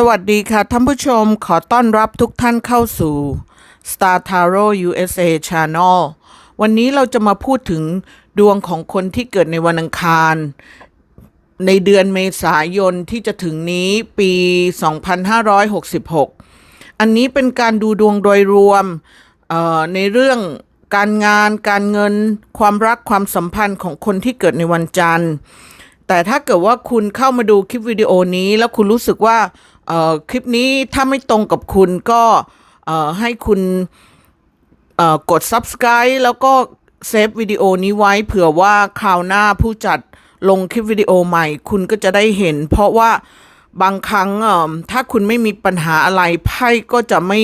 สวัสดีค่ะท่านผู้ชมขอต้อนรับทุกท่านเข้าสู่ Star Tarot USA Channel วันนี้เราจะมาพูดถึงดวงของคนที่เกิดในวันอังคาร ในเดือนเมษายนที่จะถึงนี้ปี 2566 อันนี้เป็นการดูดวงโดยรวมในเรื่องการงาน การเงิน ความรักความสัมพันธ์ของคนที่เกิดในวันจันทร์แต่ถ้าเกิดว่าคุณเข้ามาดูคลิปวิดีโอนี้แล้วคุณรู้สึกว่า คลิปนี้ถ้าไม่ตรงกับคุณก็เอ่อให้คุณเอ่อกด subscribe แล้วก็เซฟวิดีโอนี้ไว้เผื่อว่าคราวหน้าผู้จัดลงคลิปวิดีโอใหม่ คุณก็จะได้เห็น เพราะว่าบางครั้งเอ่อถ้าคุณไม่มีปัญหาอะไรไพ่ก็จะไม่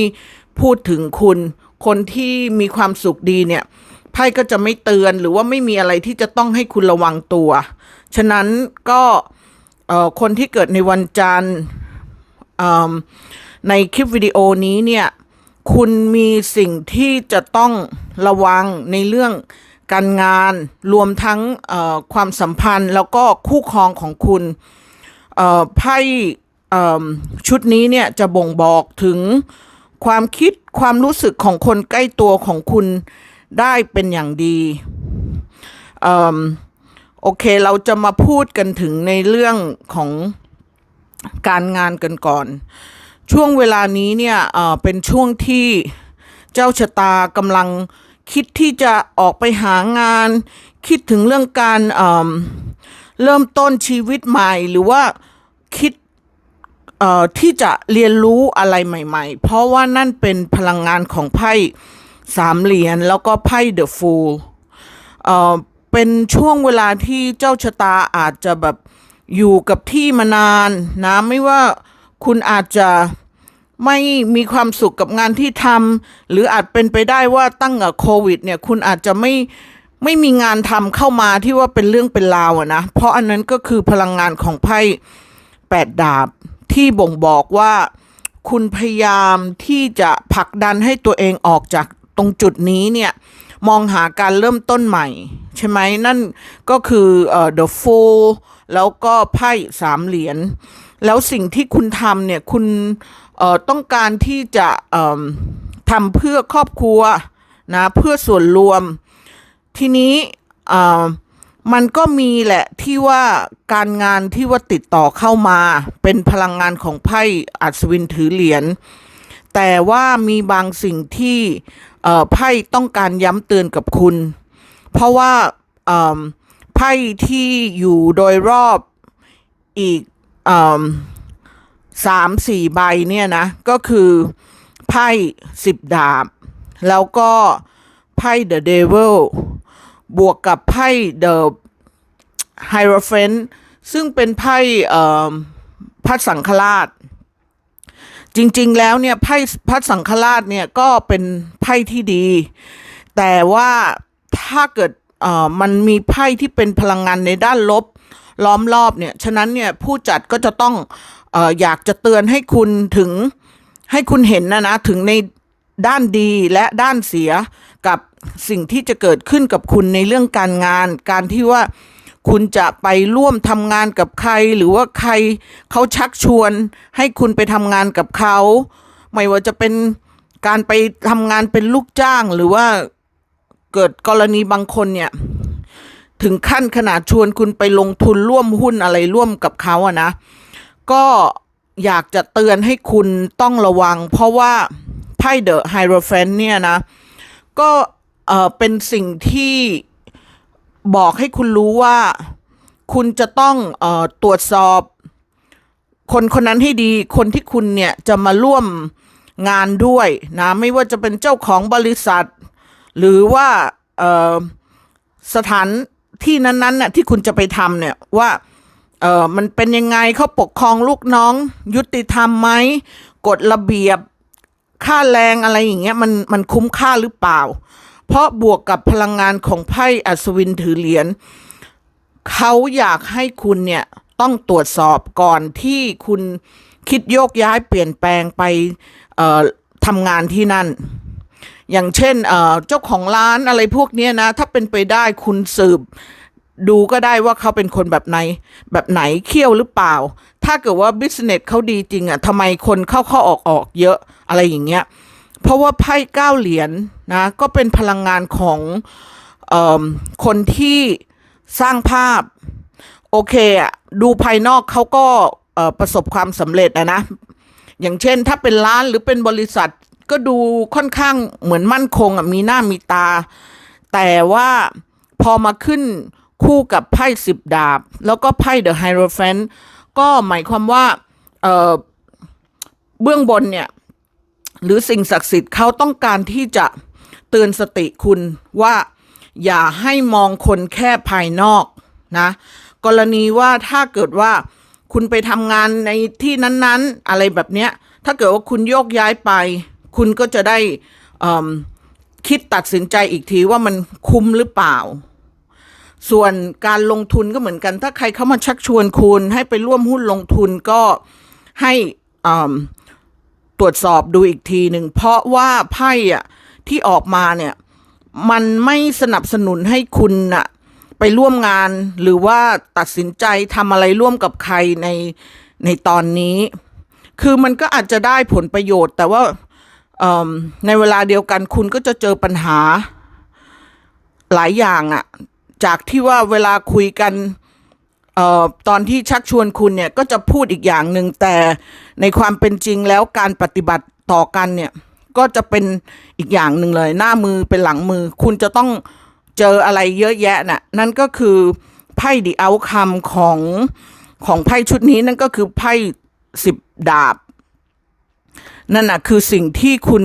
พูดถึงคุณ คนที่มีความสุขดีเนี่ยไพ่ก็จะไม่เตือนหรือว่าไม่มีอะไรที่จะต้องให้คุณระวังตัว ฉะนั้นก็เอ่อคนที่เกิดในวันจันทร์ ในคลิปวิดีโอนี้เนี่ยคุณมีสิ่งที่จะต้องระวังในเรื่องการงานรวมทั้งความสัมพันธ์ แล้วก็คู่ครองของคุณไพ่ชุดนี้เนี่ยจะบ่งบอกถึงความคิดความรู้สึกของคนใกล้ตัวของคุณได้เป็นอย่างดีอโอเคเราจะมาพูดกันถึงในเรื่องของ การงานกันก่อน ช่วงเวลานี้เนี่ยเป็นช่วงที่เจ้าชะตากำลังคิดที่จะออกไปหางาน คิดถึงเรื่องการเเริ่มต้นชีวิตใหม่ หรือว่าคิดที่จะเรียนรู้อะไรใหม่ ๆ เพราะว่านั่นเป็นพลังงานของไพ่สามเหรียญแล้วก็ไพ่เดอะฟูลเป็นช่วงเวลาที่เจ้าชะตาอาจจะแบบ อยู่กับที่มานานนะไม่ว่าคุณอาจจะไม่มีความสุขกับงานที่ทำหรืออาจเป็นไปได้ว่าตั้งแต่โควิด เนี่ย คุณอาจจะไม่ไม่มีงานทำเข้ามาที่ว่าเป็นเรื่องเป็นราวอะนะ เพราะอันนั้นก็คือพลังงานของไพ่แปดดาบที่บ่งบอกว่าคุณพยายามที่จะผลักดันให้ตัวเองออกจากตรงจุดนี้เนี่ย มองหาการเริ่มต้นใหม่ ใช่ไหมนั่นก็คือเอ่อ the fool แล้วก็ไพ่สามเหรียญแล้วสิ่งที่คุณทำเนี่ยคุณเอ่อต้องการที่จะเอ่อทำเพื่อครอบครัวนะเพื่อส่วนรวม ทีนี้เอ่อมันก็มีแหละที่ว่าการงานที่ว่าติดต่อเข้ามาเป็นพลังงานของไพ่อัศวินถือเหรียญแต่ว่ามีบางสิ่งที่เอ่อไพ่ต้องการย้ำเตือนกับคุณ เพราะว่าเอิ่ม ไพ่ที่อยู่โดยรอบอีกสามสี่ใบเนี่ยนะ ก็คือไพ่สิบดาบ แล้วก็ไพ่ The Devil บวกกับไพ่ The Hierophant ซึ่งเป็นไพ่พระสังฆราช จริงๆแล้วเนี่ยไพ่พระสังฆราชเนี่ยก็เป็นไพ่ที่ดี แต่ว่าถ้าเกิด เอ่อมันมีไพ่ที่เป็นพลังงานในด้านลบล้อมรอบเนี่ย ฉะนั้นเนี่ยผู้จัดก็จะต้องเอออยากจะเตือนให้คุณถึงให้คุณเห็นนะนะถึงในด้านดีและด้านเสียกับสิ่งที่จะเกิดขึ้นกับคุณในเรื่องการงาน การที่ว่าคุณจะไปร่วมทำงานกับใคร หรือว่าใครเขาชักชวน ให้คุณไปทำงานกับเขา ไม่ว่าจะเป็นการไปทำงานเป็นลูกจ้างหรือว่า เกิดกรณีบางคนเนี่ย ถึงขั้นขนาดชวนคุณไปลงทุนร่วมหุ้นอะไรร่วมกับเขาอะนะ ก็อยากจะเตือนให้คุณต้องระวัง เพราะว่าไพ่เดอะไฮโรแฟนเนี่ยนะ ก็เออเป็นสิ่งที่บอกให้คุณรู้ว่า คุณจะต้องเออตรวจสอบ คนคนนั้นให้ดี คนที่คุณเนี่ยจะมาร่วมงานด้วยนะ ไม่ว่าจะเป็นเจ้าของบริษัท หรือว่าสถานที่นั้นๆน่ะที่คุณจะไปทำเนี่ยว่าเออมันเป็นยังไงเขาปกครองลูกน้อง ยุติธรรมไหมกฎระเบียบค่าแรงอะไรอย่างเงี้ยมันมันคุ้มค่าหรือเปล่า เพราะบวกกับพลังงานของไพ่อัศวินถือเหรียญเขาอยากให้คุณเนี่ยต้องตรวจสอบก่อนที่คุณคิดโยกย้ายเปลี่ยนแปลงไปเอ่อทำงานที่นั่น อย่างเช่นเจ้าของร้านอะไรพวกนี้นะ ถ้าเป็นไปได้คุณสืบ ดูก็ได้ว่าเขาเป็นคนแบบไหน แบบไหนเขี้ยวหรือเปล่า ถ้าเกิดว่าบิสเนสเขาดีจริงอะทำไมคนเข้าเข้าออกออกเยอะอะไรอย่างเงี้ย เพราะว่าไพ่เก้าเหรียญนะก็เป็นพลังงานของเอคนที่สร้างภาพ โอเคอะดูภายนอกเขาก็ประสบความสำเร็จอะนะอย่างเช่นถ้าเป็นร้านหรือเป็นบริษัท ก็ดูค่อนข้างเหมือนมั่นคงอะมีหน้ามีตา แต่ว่าพอมาขึ้นคู่กับไพ่สิบดาบ แล้วก็ไพ่เดอะไฮโรแฟนก็หมายความว่าเเบื้องบนเนี่ย หรือสิ่งศักดิ์สิทธิ์เขาต้องการที่จะเตือนสติคุณว่าอย่าให้มองคนแค่ภายนอกนะ กรณีว่าถ้าเกิดว่าคุณไปทำงานในที่นั้น ๆ อะไรแบบเนี้ย ถ้าเกิดว่าคุณโยกย้ายไป คุณก็จะได้คิดตัดสินใจอีกทีว่ามันคุ้มหรือเปล่า ส่วนการลงทุนก็เหมือนกัน ถ้าใครเข้ามาชักชวนคุณ ให้ไปร่วมหุ้นลงทุนก็ให้ตรวจสอบดูอีกทีหนึ่ง เพราะว่าไพ่อะที่ออกมาเนี่ยมันไม่สนับสนุนให้คุณอะไปร่วมงานหรือว่าตัดสินใจทำอะไรร่วมกับใครในในตอนนี้ คือมันก็อาจจะได้ผลประโยชน์ แต่ว่า ในเวลาเดียวกันคุณก็จะเจอปัญหาหลายอย่างอะจากที่ว่าเวลาคุยกันออตอนที่ชักชวนคุณเนี่ยก็จะพูดอีกอย่างหนึ่งแต่ในความเป็นจริงแล้วการปฏิบัติต่อกันเนี่ย ก็จะเป็นอีกอย่างหนึ่งเลย หน้ามือเป็นหลังมือ คุณจะต้องเจออะไรเยอะแยะน่ะนั่นก็คือไพ่ดีเอาคำของของไพ่ชุดนี้นั่นก็คือไพ่สิบดาบ นั่นนะคือสิ่งที่คุณ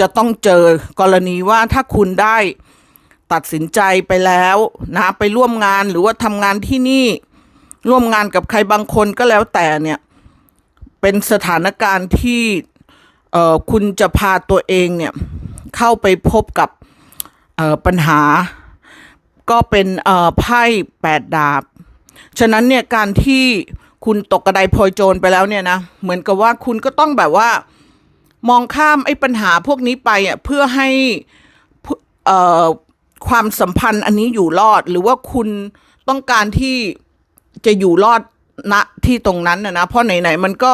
จะต้องเจอกรณีว่าถ้าคุณได้ตัดสินใจไปแล้วนะไปร่วมงานหรือว่าทำงานที่นี่ ร่วมงานกับใครบางคนก็แล้วแต่เนี่ยเป็นสถานการณ์ที่เอ่อคุณจะพาตัวเองเนี่ยเข้าไปพบกับเอ่อปัญหา ก็เป็นเอ่อไพ่แปดดาบ ฉะนั้นเนี่ยการที่ คุณตกกระไดพลอยโจรไปแล้วเนี่ยนะเหมือนกับว่าคุณก็ต้องแบบว่า มองข้ามไอ้ปัญหาพวกนี้ไปอะเพื่อให้เอ่อความสัมพันธ์อันนี้อยู่รอดหรือว่าคุณต้องการที่จะอยู่รอดณที่ตรงนั้นนะนะเพราะไหนๆมันก็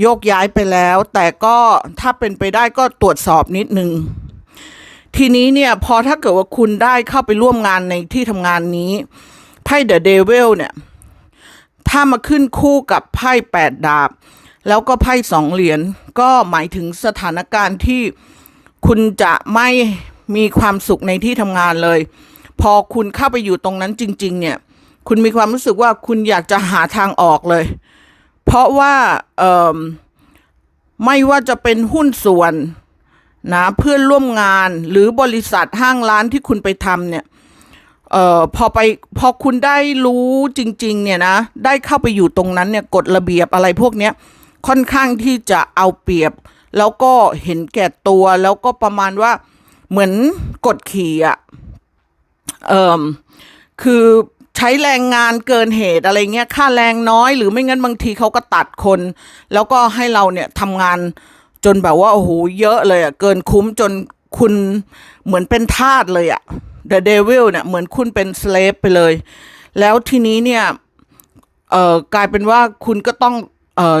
โยกย้ายไปแล้ว แต่ก็ถ้าเป็นไปได้ก็ตรวจสอบนิดนึง ทีนี้เนี่ยพอถ้าเกิดว่าคุณได้เข้าไปร่วมงานในที่ทำงานนี้ไพ่เดอะเดวิลเนี่ย ถ้ามาขึ้นคู่กับไพ่แปดดาบ แล้วก็ไพ่สองเหรียญก็หมายถึงสถานการณ์ที่คุณจะไม่มีความสุขในที่ทำงานเลย พอคุณเข้าไปอยู่ตรงนั้นจริง ๆ เนี่ย คุณมีความรู้สึกว่าคุณอยากจะหาทางออกเลย เพราะว่าเออไม่ว่าจะเป็นหุ้นส่วนนะเพื่อนร่วมงานหรือบริษัทห้างร้านที่คุณไปทำเนี่ย เอ่อพอไปพอคุณได้รู้จริง ๆ เนี่ยนะ ได้เข้าไปอยู่ตรงนั้นเนี่ยกฎระเบียบอะไรพวกเนี้ยค่อนข้างที่จะเอาเปรียบ แล้วก็เห็นแก่ตัวแล้วก็ประมาณว่าเหมือนกดขี่อะเอ่อคือใช้แรงงานเกินเหตุอะไรเงี้ยค่าแรงน้อยหรือไม่งั้นบางทีเขาก็ตัดคน แล้วก็ให้เราเนี่ยทำงานจนแบบว่าโอ้โหเยอะเลยอะเกินคุ้มจนคุณเหมือนเป็นทาสเลยอะ The Devil เนี่ยเหมือนคุณเป็น slave ไปเลย แล้วทีนี้เนี่ยเอ่อกลายเป็นว่าคุณก็ต้องเอ่อ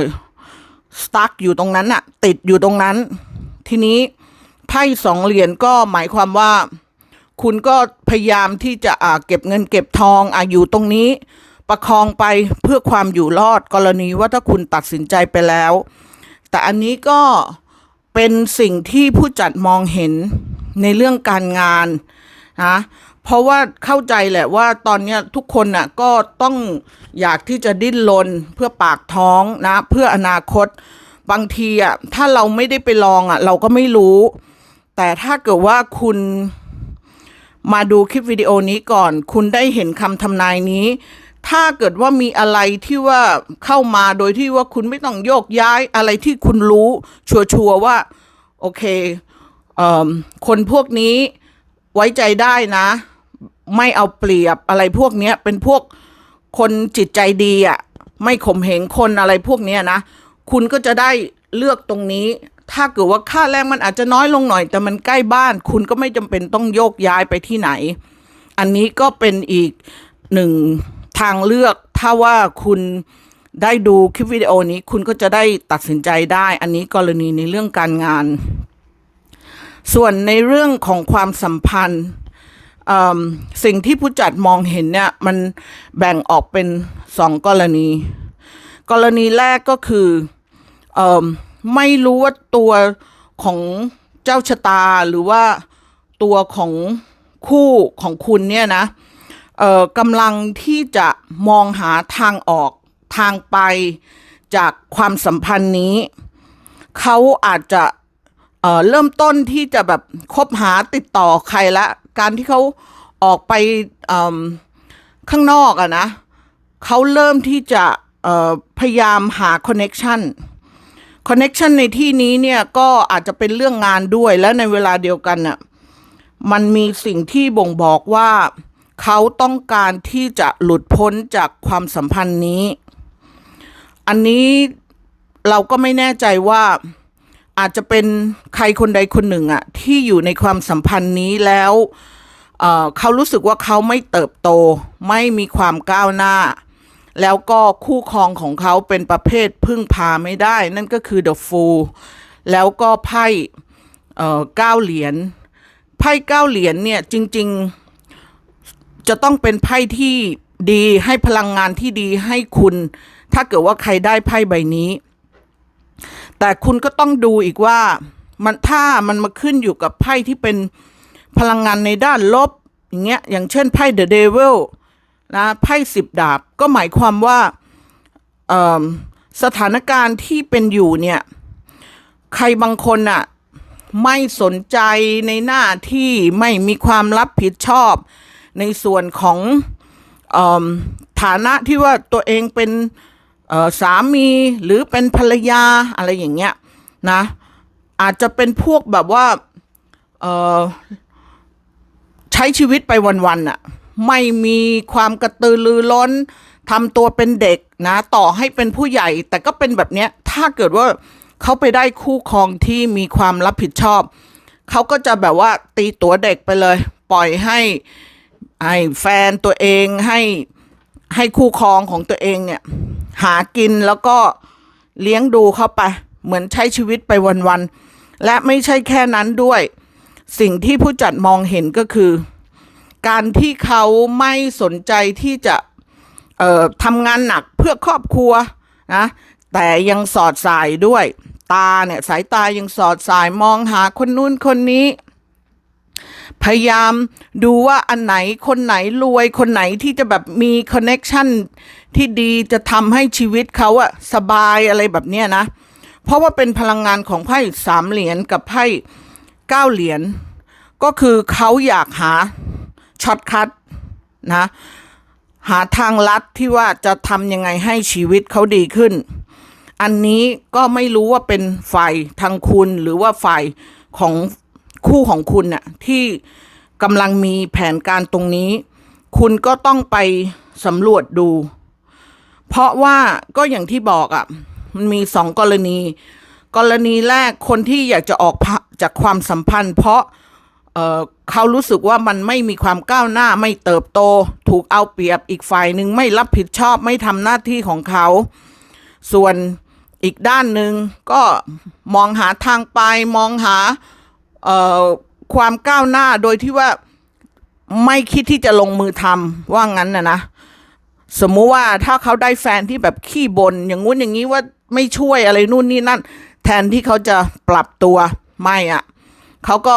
สตั๊กอยู่ตรงนั้นอะติดอยู่ตรงนั้น ทีนี้ไพ่สองเหรียญก็หมายความว่า คุณก็พยายามที่จะอ่าเก็บเงินเก็บทองอ่าอยู่ตรงนี้ ประคองไปเพื่อความอยู่รอดกรณีว่าถ้าคุณตัดสินใจไปแล้ว แต่อันนี้ก็เป็นสิ่งที่ผู้จัดมองเห็นในเรื่องการงาน นะเพราะว่าเข้าใจแหละว่าตอนนี้ทุกคนน่ะก็ต้องอยากที่จะดิ้นรนเพื่อปากท้องนะ เพื่ออนาคตบางทีอะถ้าเราไม่ได้ไปลองอะ เราก็ไม่รู้ แต่ถ้าเกิดว่าคุณมาดูคลิปวิดีโอนี้ก่อน คุณได้เห็นคำทำนายนี้ ถ้าเกิดว่ามีอะไรที่ว่าเข้ามาโดยที่ว่าคุณไม่ต้องโยกย้ายอะไรที่คุณรู้ ชัวร์ๆว่า โอเคเอ่อคนพวกนี้ ไว้ใจได้นะ ไม่เอาเปรียบอะไรพวกเนี้ย เป็นพวกคนจิตใจดีอะ่ะ ไม่ข่มเหงคนอะไรพวกเนี้ยนะ คุณก็จะได้เลือกตรงนี้ ถ้าเกิดว่าค่าแรงมันอาจจะน้อยลงหน่อย แต่มันใกล้บ้าน คุณก็ไม่จำเป็นต้องโยกย้ายไปที่ไหน อันนี้ก็เป็นอีกหนึ่งทางเลือกถ้าว่าคุณได้ดูคลิปวิดีโอนี้คุณก็จะได้ตัดสินใจได้ อันนี้กรณีในเรื่องการงาน ส่วนในเรื่องของความสัมพันธ์สิ่งที่ผู้จัดมองเห็นเนี่ยมันแบ่งออกเป็นสองกรณี กรณีแรกก็คืออไม่รู้ว่าตัวของเจ้าชะตาหรือว่าตัวของคู่ของคุณเนี่ยนะกำลังที่จะมองหาทางออกทางไปจากความสัมพันธ์นี้ เขาอาจจะ เอ่อเริ่มต้นที่จะแบบคบหาติดต่อใครละ การที่เขาออกไปข้างนอกอะนะเขาเริ่มที่จะพยายามหาคอนเน็ชันคอนเน็ชันในที่นี้เนี่ยก็อาจจะเป็นเรื่องงานด้วยและในเวลาเดียวกันน่ะมันมีสิ่งที่บ่งบอกว่าเขาต้องการที่จะหลุดพ้นจากความสัมพันธ์นี้ อันนี้เราก็ไม่แน่ใจว่า อาจจะเป็นใครคนใดคนหนึ่งอะที่อยู่ในความสัมพันธ์นี้แล้วเเขารู้สึกว่าเขาไม่เติบโต ไม่มีความก้าวหน้า แล้วก็คู่ครองของเขาเป็นประเภทพึ่งพาไม่ได้ นั่นก็คือ The Fool แล้วก็ไพ่เอ่อเก้าเหรียญไพ่เก้าเหรียญเนี่ยจริง ๆ จะต้องเป็นไพ่ที่ดีให้พลังงานที่ดีให้คุณ ถ้าเกิดว่าใครได้ไพ่ใบนี้ แต่คุณก็ต้องดูอีกว่ามันถ้ามันมาขึ้นอยู่กับไพ่ที่เป็นพลังงานในด้านลบ อย่างเงี้ยอย่างเช่นไพ่ The Devil นะไพ่สิบดาบก็หมายความว่าสถานการณ์ที่เป็นอยู่เนี่ย ใครบางคนอะไม่สนใจในหน้าที่ไม่มีความรับผิดชอบ ในส่วนของอฐานะที่ว่าตัวเองเป็น สามีหรือเป็นภรรยาอะไรอย่างเงี้ยนะอาจจะเป็นพวกแบบว่าใช้ชีวิตไปวันๆอะไม่มีความกระตือรือร้นทำตัวเป็นเด็กนะต่อให้เป็นผู้ใหญ่แต่ก็เป็นแบบเนี้ยถ้าเกิดว่าเขาไปได้คู่ครองที่มีความรับผิดชอบ เขาก็จะแบบว่าตีตัวเด็กไปเลย ปล่อยให้ให้แฟนตัวเองให้ให้คู่ครองของตัวเองเนี่ย หากินแล้วก็เลี้ยงดูเข้าไป เหมือนใช้ชีวิตไปวันๆและไม่ใช่แค่นั้นด้วย สิ่งที่ผู้จัดมองเห็นก็คือ การที่เขาไม่สนใจที่จะทำงานหนักเพื่อครอบครัวนะแต่ยังสอดสายด้วย ตาเนี่ยสายตายังสอดสายมองหาคนนู้นคนนี้ พยายามดูว่าอันไหนคนไหนรวยคนไหนที่จะแบบมีคอนเน็ชัน ที่ดีจะทำให้ชีวิตเขาอะสบายอะไรแบบเนี้ยนะ เพราะว่าเป็นพลังงานของไพ่สามเหรียญกับไพ่เก้าเหรียญก็คือเขาอยากหาช็อตคัทนะหาทางลัดที่ว่าจะทำยังไงให้ชีวิตเขาดีขึ้น อันนี้ก็ไม่รู้ว่าเป็นฝ่ายทางคุณหรือว่าฝ่ายของคู่ของคุณน่ะที่กำลังมีแผนการตรงนี้ คุณก็ต้องไปสำรวจดู เพราะว่าก็อย่างที่บอกอะ่ะมันมีสองกรณี กรณีแรกคนที่อยากจะออกจากความสัมพันธ์ เพราะเเขารู้สึกว่ามันไม่มีความก้าวหน้าไม่เติบโต ถูกเอาเปรียบอีกฝ่ายหนึ่งไม่รับผิดชอบไม่ทำหน้าที่ของเขา ส่วนอีกด้านหนึ่งก็มองหาทางไปมองหาความก้าวหน้าโดยที่ว่าไม่คิดที่จะลงมือทำว่างั้นนะนะ สมมุติว่าถ้าเขาได้แฟนที่แบบขี้บน่นอย่างงู้นอย่างนี้ว่าไม่ช่วยอะไรนู่นนี่นั่น แทนที่เขาจะปรับตัวไม่อะ่ะเขาก็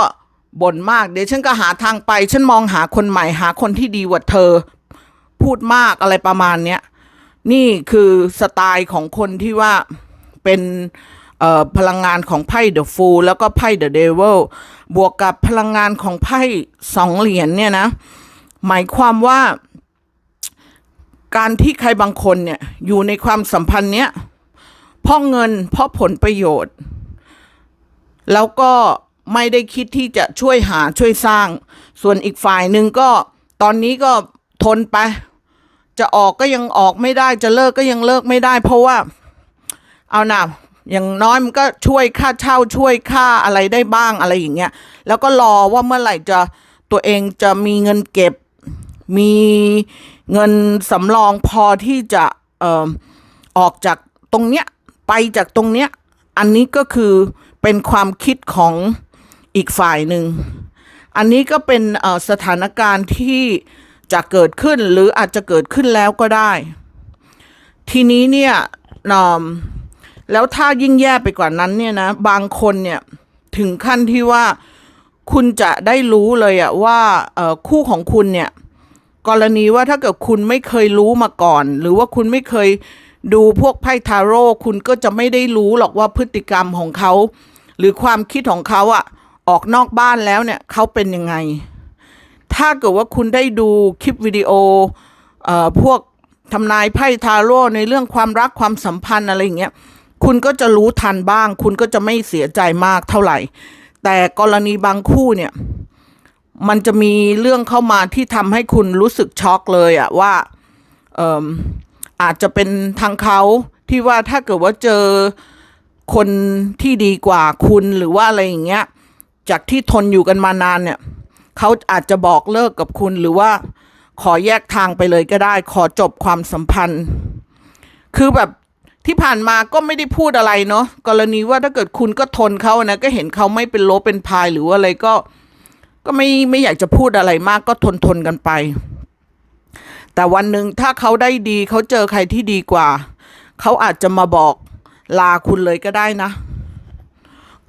บ่นมากเดี๋ยวฉันก็หาทางไป ฉันมองหาคนใหม่หาคนที่ดีกว่าเธอ พูดมากอะไรประมาณเนี้ยนี่คือสไตล์ของคนที่ว่าเป็นพลังงานของไพ่เดอะฟูลแล้วก็ไพ่เดอะเดวิลบวกกับพลังงานของไพ่สองเหรียญเนี่ยนะ หมายความว่า การที่ใครบางคนเนี่ยอยู่ในความสัมพันธ์เนี้ยเพราะเงินเพราะผลประโยชน์ แล้วก็ไม่ได้คิดที่จะช่วยหาช่วยสร้าง ส่วนอีกฝ่ายหนึ่งก็ตอนนี้ก็ทนไป จะออกก็ยังออกไม่ได้ จะเลิกก็ยังเลิกไม่ได้ เพราะว่า เอานะอย่างน้อยมันก็ช่วยค่าเช่าช่วยค่าอะไรได้บ้างอะไรอย่างเงี้ย แล้วก็รอว่าเมื่อไหร่จะตัวเองจะมีเงินเก็บ มี เงินสำรองพอที่จะเอ่อออกจากตรงเนี้ยไปจากตรงเนี้ยอันนี้ก็คือเป็นความคิดของอีกฝ่ายหนึ่ง อันนี้ก็เป็นสถานการณ์ที่จะเกิดขึ้นหรืออาจจะเกิดขึ้นแล้วก็ได้ ทีนี้เนี่ยนอมแล้วถ้ายิ่งแย่ไปกว่านั้นเนี่ยนะบางคนเนี่ยถึงขั้นที่ว่าคุณจะได้รู้เลยอะว่าคู่ของคุณเนี่ย กรณีว่าถ้าเกิดคุณไม่เคยรู้มาก่อน หรือว่าคุณไม่เคยดูพวกไพ่ทาโร่คุณก็จะไม่ได้รู้หรอกว่าพฤติกรรมของเขา หรือความคิดของเขาอะออกนอกบ้านแล้วเนี่ยเขาเป็นยังไง ถ้าเกิดว่าคุณได้ดูคลิปวิดีโอเอ่อพวกทำนายไพ่ทาโร่ในเรื่องความรักความสัมพันธ์อะไรอย่างเงี้ยคุณก็จะรู้ทันบ้าง คุณก็จะไม่เสียใจมากเท่าไหร่ แต่กรณีบางคู่เนี่ย มันจะมีเรื่องเข้ามาที่ทำให้คุณรู้สึกช็อกเลยอะว่าเอ่มอาจจะเป็นทางเขาที่ว่าถ้าเกิดว่าเจอคนที่ดีกว่าคุณหรือว่าอะไรอย่างเงี้ย จากที่ทนอยู่กันมานานเนี่ยเขาอาจจะบอกเลิกกับคุณหรือว่าขอแยกทางไปเลยก็ได้ ขอจบความสัมพันธ์ คือแบบที่ผ่านมาก็ไม่ได้พูดอะไรเนาะกรณีว่าถ้าเกิดคุณก็ทนเขานะก็เห็นเขาไม่เป็นโลเป็นพายหรือว่าอะไรก็ ก็ไม่ไม่อยากจะพูดอะไรมากก็ทนทนกันไป แต่วันหนึ่งถ้าเขาได้ดีเขาเจอใครที่ดีกว่า เขาอาจจะมาบอกลาคุณเลยก็ได้นะ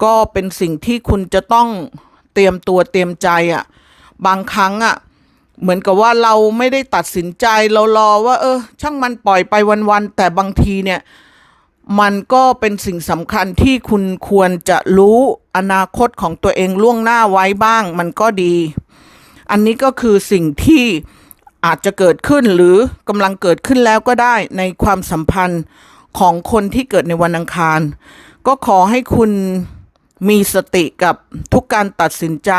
ก็เป็นสิ่งที่คุณจะต้องเตรียมตัวเตรียมใจอะ่ะ บางครั้งอะ่ะ เหมือนกับว่าเราไม่ได้ตัดสินใจเรารอว่า เออ ช่างมันปล่อยไปวันๆแต่บางทีเนี่ย มันก็เป็นสิ่งสำคัญที่คุณควรจะรู้อนาคตของตัวเองล่วงหน้าไว้บ้าง มันก็ดี อันนี้ก็คือสิ่งที่อาจจะเกิดขึ้นหรือกำลังเกิดขึ้นแล้วก็ได้ในความสัมพันธ์ของคนที่เกิดในวันอังคาร ก็ขอให้คุณมีสติกับทุกการตัดสินใจ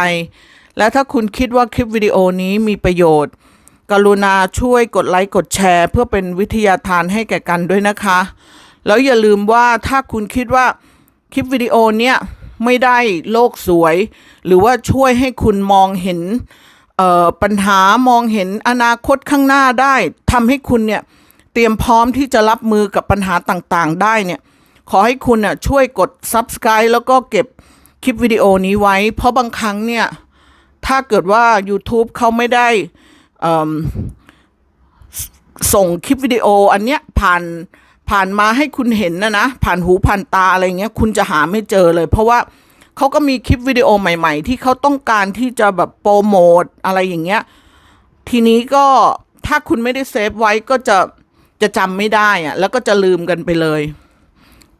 และถ้าคุณคิดว่าคลิปวิดีโอนี้มีประโยชน์ กรุณาช่วยกดไลค์กดแชร์ เพื่อเป็นวิทยาทานให้แก่กันด้วยนะคะ แล้วอย่าลืมว่าถ้าคุณคิดว่าคลิปวิดีโอเนี้ยไม่ได้โลกสวย หรือว่าช่วยให้คุณมองเห็นปัญหามองเห็นอนาคตข้างหน้าได้ทำให้คุณเนี่ยเตรียมพร้อมที่จะรับมือกับปัญหาต่างๆ ได้เนี่ยขอให้คุณน่ะช่วยกด subscribe แล้วก็เก็บคลิปวิดีโอนี้ไว้ เพราะบางครั้งเนี่ยถ้าเกิดว่า YouTube เขาไม่ได้ส่งคลิปวิดีโออันเนี้ยผ่าน ผ่านมาให้คุณเห็นนะนะผ่านหูผ่านตาอะไรเงี้ยคุณจะหาไม่เจอเลย เพราะว่าเขาก็มีคลิปวิดีโอใหม่ ๆ ที่เขาต้องการที่จะแบบโปรโมทอะไรอย่างเงี้ยทีนี้ก็ถ้าคุณไม่ได้เซฟไว้ก็จะจะจำไม่ได้อะแล้วก็จะลืมกันไปเลย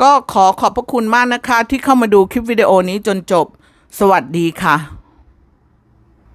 ก็ขอขอบพระคุณมากนะคะ ที่เข้ามาดูคลิปวิดีโอนี้จนจบ สวัสดีค่ะ